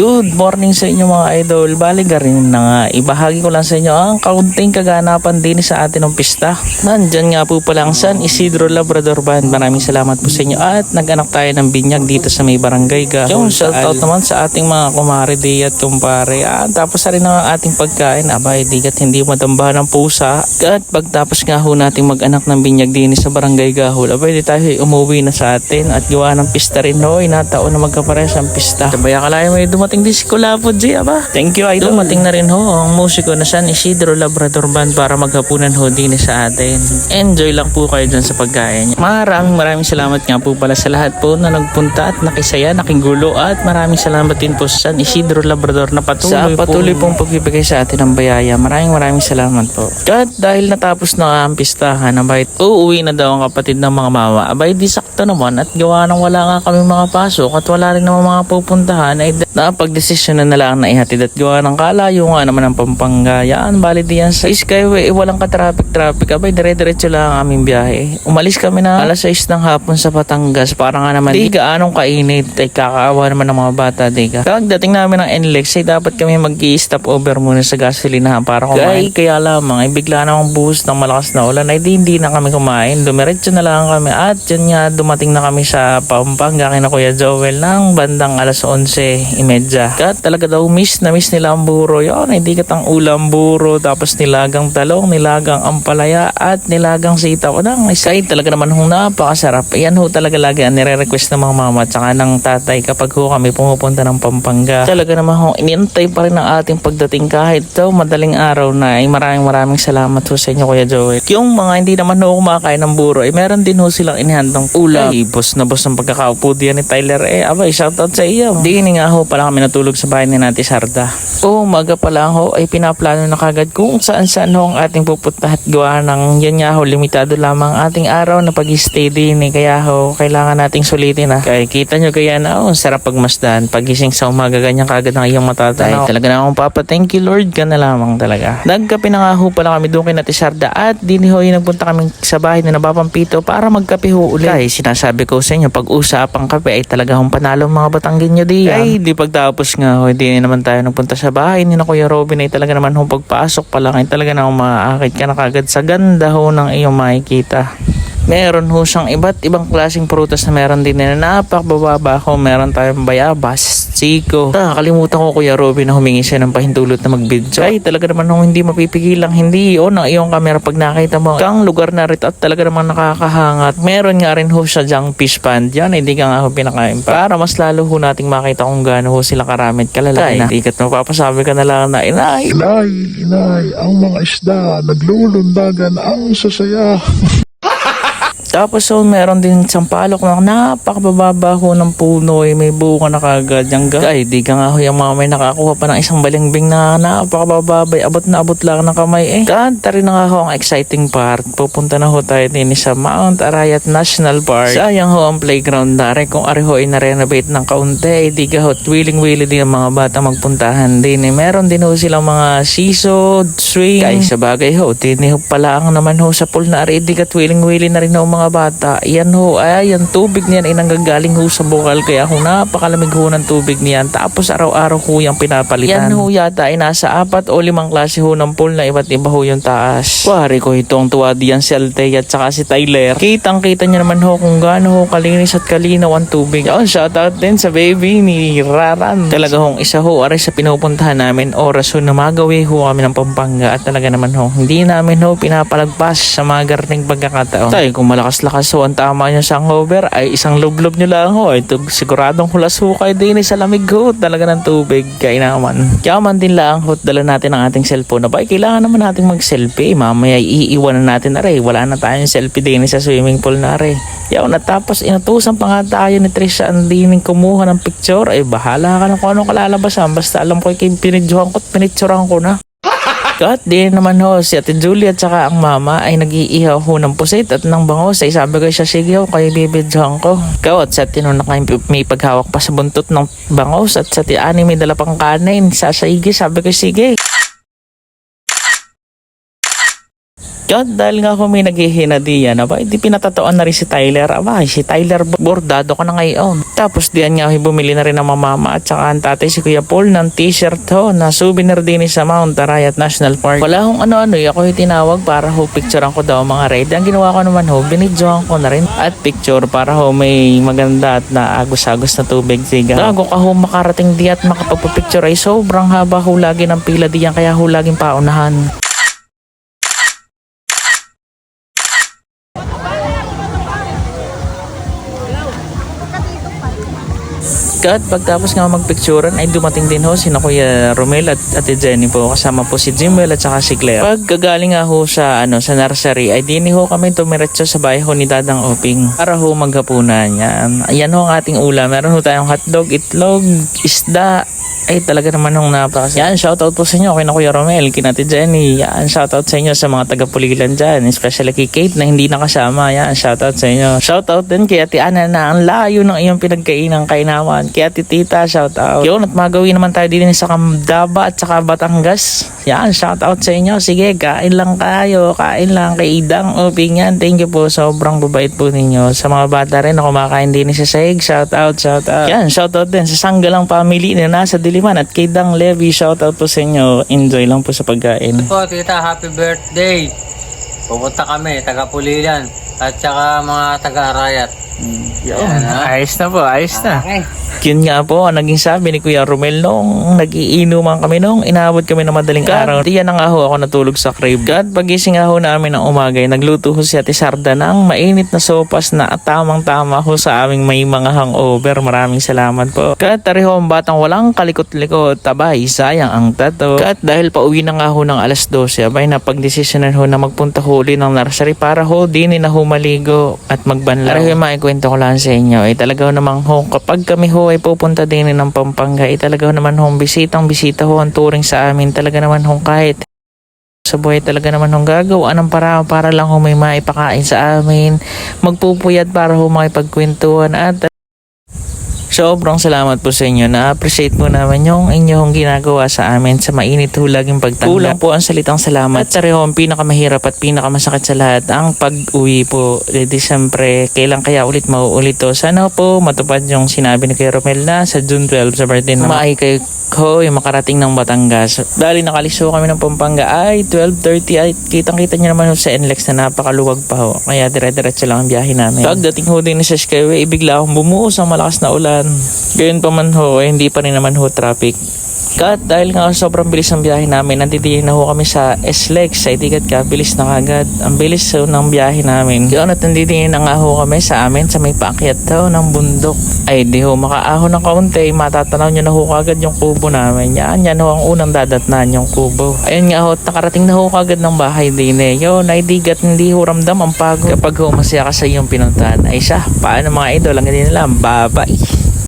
Good morning sa inyo mga idol. Bali rin na nga, ibahagi ko lang sa inyo ang kaunting kaganapan din sa atin ng pista. Nandyan nga po pala ang San Isidro Labrador Band. Maraming salamat po sa inyo at nag-anak tayo ng binyag dito sa may barangay ga. Yung shout out naman sa ating mga kumare di at kumpare. Ah, tapos rin ang ating pagkain. Abay, di kat hindi matambahan ng pusa. At pagtapos nga ho nating mag-anak ng binyag din sa barangay Gahol. Abay, di tayo umuwi na sa atin at gawa ng pista rin ho. Inataon na magkapares ang pista. Sabay akala may dumating din si Kulapod G, aba. Thank you, idol. Dumating na rin ho ang musiko na San Isidro Labrador Band para maghapunan ho din sa atin. Enjoy lang po kayo dyan sa pagkain. Maraming maraming salamat nga po pala sa lahat po na nagpunta at nakisaya, nakigulo at maraming salamat din po sa San Isidro Labrador na patuloy, sa patuloy pong pagbibigay sa atin ng bayaya. Maraming maraming salamat po. At dahil natapos na ang pistahan, abay, uuwi na daw ang kapatid ng mga mama. Abay, di sakto naman at gawa nang wala nga kami mga pasok at wala rin naman mga pupuntahan ay napagdesisyon na nila ang naihatid at gawa ng kalayo nga naman ang pampangayaan. Bali diyan sa Skyway, eh, walang ka-traffic-traffic. Abay, dire-diretso lang ang aming biyahe. Umalis kami na alas 6 ng hapon sa Batangas para nga naman di gaanong kainit ay kakaawa naman ng mga bata, di ka. Kagdating namin ng NLEX ay dapat kami mag stop over muna sa gasolinahan para kumain. Kaya, kaya lamang ay bigla namang buhos ng malakas na ulan ay di hindi na kami kumain. Dumiretso na lang kami at yun nga dumating na kami sa Pampanga kina Kuya Joel ng bandang alas 11.30. Kat talaga daw miss na miss nila ang buro. Yun, hindi kat ang ulam buro tapos nilagang talong, nilagang ampalaya at nilagang sitaw. Nang isay talaga naman hong napakasarap. Yan ho talaga lagi ang nire-request ng mga mama at saka ng tatay kapag ho kami pumupunta ng Pampanga. Talaga naman ho, inintay pa rin ang ating pagdating kahit daw madaling araw na ay maraming maraming salamat ho sa inyo Kuya Joel. Yung mga hindi naman ho kumakain ng buro ay meron din ho silang inihandang ulam. Ay, boss na boss ang pagkakaupo diyan ni Tyler eh. Abay, shoutout sa iyo. Di nga ho pala kami natulog sa bahay ni Nati Sarda. O umaga pa lang ho ay pinaplano na kagad kung saan saan ho ang ating pupunta at gawa ng yan nga ho limitado lamang ating araw na pag-stay din eh. Kaya ho kailangan nating sulitin ah. Kaya kita nyo kaya na oh, sarap pagmasdan. Pagising sa umaga ganyan kagad ang iyong matatay. Talaga na akong papa thank you Lord ka na lamang talaga. Nagkape na nga ho pala kami doon kay Nati Sarda at din ho yung nagpunta kami sa bahay na nabapampito para magkape ho ulit. Ay sinasabi ko sa inyo pag usapang kape ay talaga hong panalo mga batanggin nyo di. Ay di pagtapos nga ho hindi naman tayo nagpunta sa bahay ni na Kuya Robin ay talaga naman ho pagpasok pa lang ay talaga na maakit ka na kagad sa ganda ho ng iyong makikita. Meron ho siyang iba't ibang klaseng prutas na meron din na napakababa ko. Meron tayong bayabas, siko. Nakakalimutan ko Kuya Robin na humingi siya ng pahintulot na mag-video. Ay talaga naman ho hindi mapipigilang hindi o ng iyong camera pag nakita mo kang lugar na rin at talaga naman nakakahangat. Meron nga rin ho siya dyang fish pond. Yan hindi ka nga ho pinakain pa. Para mas lalo ho nating makita kung gaano ho sila karamit kalalaki na. Hindi ka mapapasabi ka na lang na inay. Inay, inay, ang mga isda naglulundagan ang sasaya. Tapos so meron din sampalok na napakababa ho ng puno eh, may bunga na kagad yung. Ay di ka nga ho yung mga may nakakuha pa ng isang balingbing na napakababa ay abot na abot lang ng kamay eh. Kanta rin nga ho ang exciting part. Pupunta na ho tayo din sa Mount Arayat National Park. Sayang ho ang playground na kung ari ho ay na-renovate ng kaunti. Eh, di ka ho willing-willing din ang mga bata magpuntahan din eh. Meron din ho silang mga seesaw, swing. Kaya sa bagay ho, tini ho pala ang naman ho sa pool na ari. Di ka willing-willing na rin ho mga bata. Yan ho, ay, yung tubig niyan ay nanggagaling ho sa bukal. Kaya ho, napakalamig ho ng tubig niyan. Tapos araw-araw ho yung pinapalitan. Yan ho yata ay nasa apat o limang klase ho ng pool na iba't iba ho yung taas. Pare ko itong tuwa diyan si Althea at saka si Tyler. Kitang kita niya naman ho kung gaano ho kalinis at kalinaw ang tubig. Yun, shoutout din sa baby ni Raran. Talaga hong isa ho, aray sa pinupuntahan namin oras ho na magawi ho kami ng Pampanga at talaga naman ho, hindi namin ho pinapalagpas sa mga garning pagkakataon. Tayo kung malakas-lakas ho ang tama niya sa hangover ay isang lublob nyo lang ho. Ito siguradong hulas ho kayo din sa lamig ho talaga ng tubig kaya naman. Kaya man din lang ho dala natin ang ating cellphone na ba kailangan naman natin mag-selfie. Mamaya iiwan na natin aray. Wala na tayong selfie din sa swimming pool na aray. Yaw natapos inutusan pa nga tayo ni Trisha ang dining kumuha ng picture. Ay bahala ka na kung anong kalalabasan. Basta alam ko kay pinidyohan ko at pinitsuran ko na. At di naman ho, si Ate Julie at saka ang mama ay nag-iihaw ho ng pusit at ng bangos. Ay sabi ko siya, sige ho, kayo bibidyohan ko. Ikaw at sa tinuna kayo may paghawak pa sa buntot ng bangos at sa tiani may dala pang kanin. Sa saigi, sabi ko, sige. Yan, dahil nga ako may naghihina diyan, aba, hindi pinatatoan na rin si Tyler. Aba, si Tyler, bordado ko na ngayon. Tapos diyan nga, bumili na rin ng mamama at saka ang tatay si Kuya Paul ng t-shirt ho na souvenir din sa Mount Arayat National Park. Wala hong ano-ano, eh, ako yung tinawag para ho picturean ko daw mga raid. Ang ginawa ko naman ho, binidyohan ko na rin at picture para ho may maganda at na agos-agos na tubig siga. Bago ka ho makarating di at makapagpapicture ay sobrang haba ho lagi ng pila diyan kaya ho laging paunahan. At pagtapos nga magpicturean ay dumating din ho sina Kuya Romel at Ate Jenny po kasama po si Jimwell at saka si Claire. Pagkagaling nga ho sa ano sa nursery ay dini ho kami tumiretso sa bahay ho ni Dadang Oping para ho maghapunan yan. Ayan ho ang ating ulam. Meron ho tayong hotdog, itlog, isda, ay talaga naman hong napakas. Yan, shoutout po sa inyo kay na Kuya Romel, kina Ate Jenny. Yan, shoutout sa inyo sa mga taga-pulilan dyan. Especially kay Kate na hindi nakasama. Yan, shoutout sa inyo. Shoutout din kay Ate Ana na ang layo ng iyong pinagkainang kainawan. Kay Ate Tita, shoutout. Yun, at magawin naman tayo din sa Kamdaba at saka Batangas. Yan, shoutout sa inyo. Sige, kain lang kayo. Kain lang kay Idang Oping yan. Thank you po. Sobrang babait po ninyo. Sa mga bata rin na kumakain din sa Sahig. Shoutout, shoutout. Yan, shoutout din sa Sanggalang Family na nasa Diliman at kay Dang Levy. Shoutout po sa inyo. Enjoy lang po sa pagkain. po, tita, happy birthday. Pupunta kami, taga Pulilan. At saka mga taga Arayat. Yun, ha? ayos na po, ayos na. Okay. Yun nga po, ang naging sabi ni Kuya Romel nung nagiinuman kami nung inabot kami ng madaling araw. Diyan na nga ho ako natulog sa crib. God, pagising nga ho namin ng umagay, nagluto ho si Ate Sarda ng mainit na sopas na tamang tama ho sa aming may mga hangover. Maraming salamat po. Kat, tari ho ang batang walang kalikot-likot. Tabay, sayang ang tato. Kat, dahil pauwi na nga ho ng alas 12, abay na pagdesisyonan ho na magpunta ho uli ng nursery para ho din na ho maligo at magbanlaw. Tari ho, maikwento ko lang sa inyo. Ay talaga ho namang ho, kapag kami ho ay pupunta din ng Pampanga, ay talaga ho naman ho, bisitang bisita ho ang turing sa amin. Talaga naman ho kahit sa buhay talaga naman hong gagawa ng para para lang ho may maipakain sa amin magpupuyat para ho makipagkwentuhan at Sobrang salamat po sa inyo. Na-appreciate po naman yung inyong ginagawa sa amin sa mainit ho laging pagtanggap. Kulang po ang salitang salamat. At pareho ang pinakamahirap at pinakamasakit sa lahat ang pag-uwi po. E di siyempre, kailan kaya ulit mauulit to? Sana po matupad yung sinabi ni Kuya Romel na sa June 12 sa birthday na maay kay ko yung makarating ng Batangas. Dahil nakaliso kami ng Pampanga ay 12.30 ay kitang-kita nyo naman sa NLEX na napakaluwag pa ho. Kaya dire-diretso lang ang biyahe namin. Pagdating ho din sa Skyway, bigla akong bumuhos ang malakas na ulan. Gayun pa man ho, eh, hindi pa rin naman ho traffic. Kat, dahil nga sobrang bilis ng biyahe namin, nandito na ho kami sa SLEX, sa Itigat ka, bilis na kagad. Ang bilis ho ng biyahe namin. Yun, at nandito na nga ho kami sa amin, sa may paakyat daw ng bundok. Ay, di ho, makaahon ng kaunti, matatanaw nyo na ho kagad yung kubo namin. Yan, yan ho ang unang dadatnan yung kubo. Ayun nga ho, nakarating na ho kagad ng bahay din eh. Yun, ay digat, hindi ho ramdam ang pagod. Kapag ho, masaya ka sa iyong pinuntahan. Ay siya, paano mga idol, ang ganyan lang, bye-bye.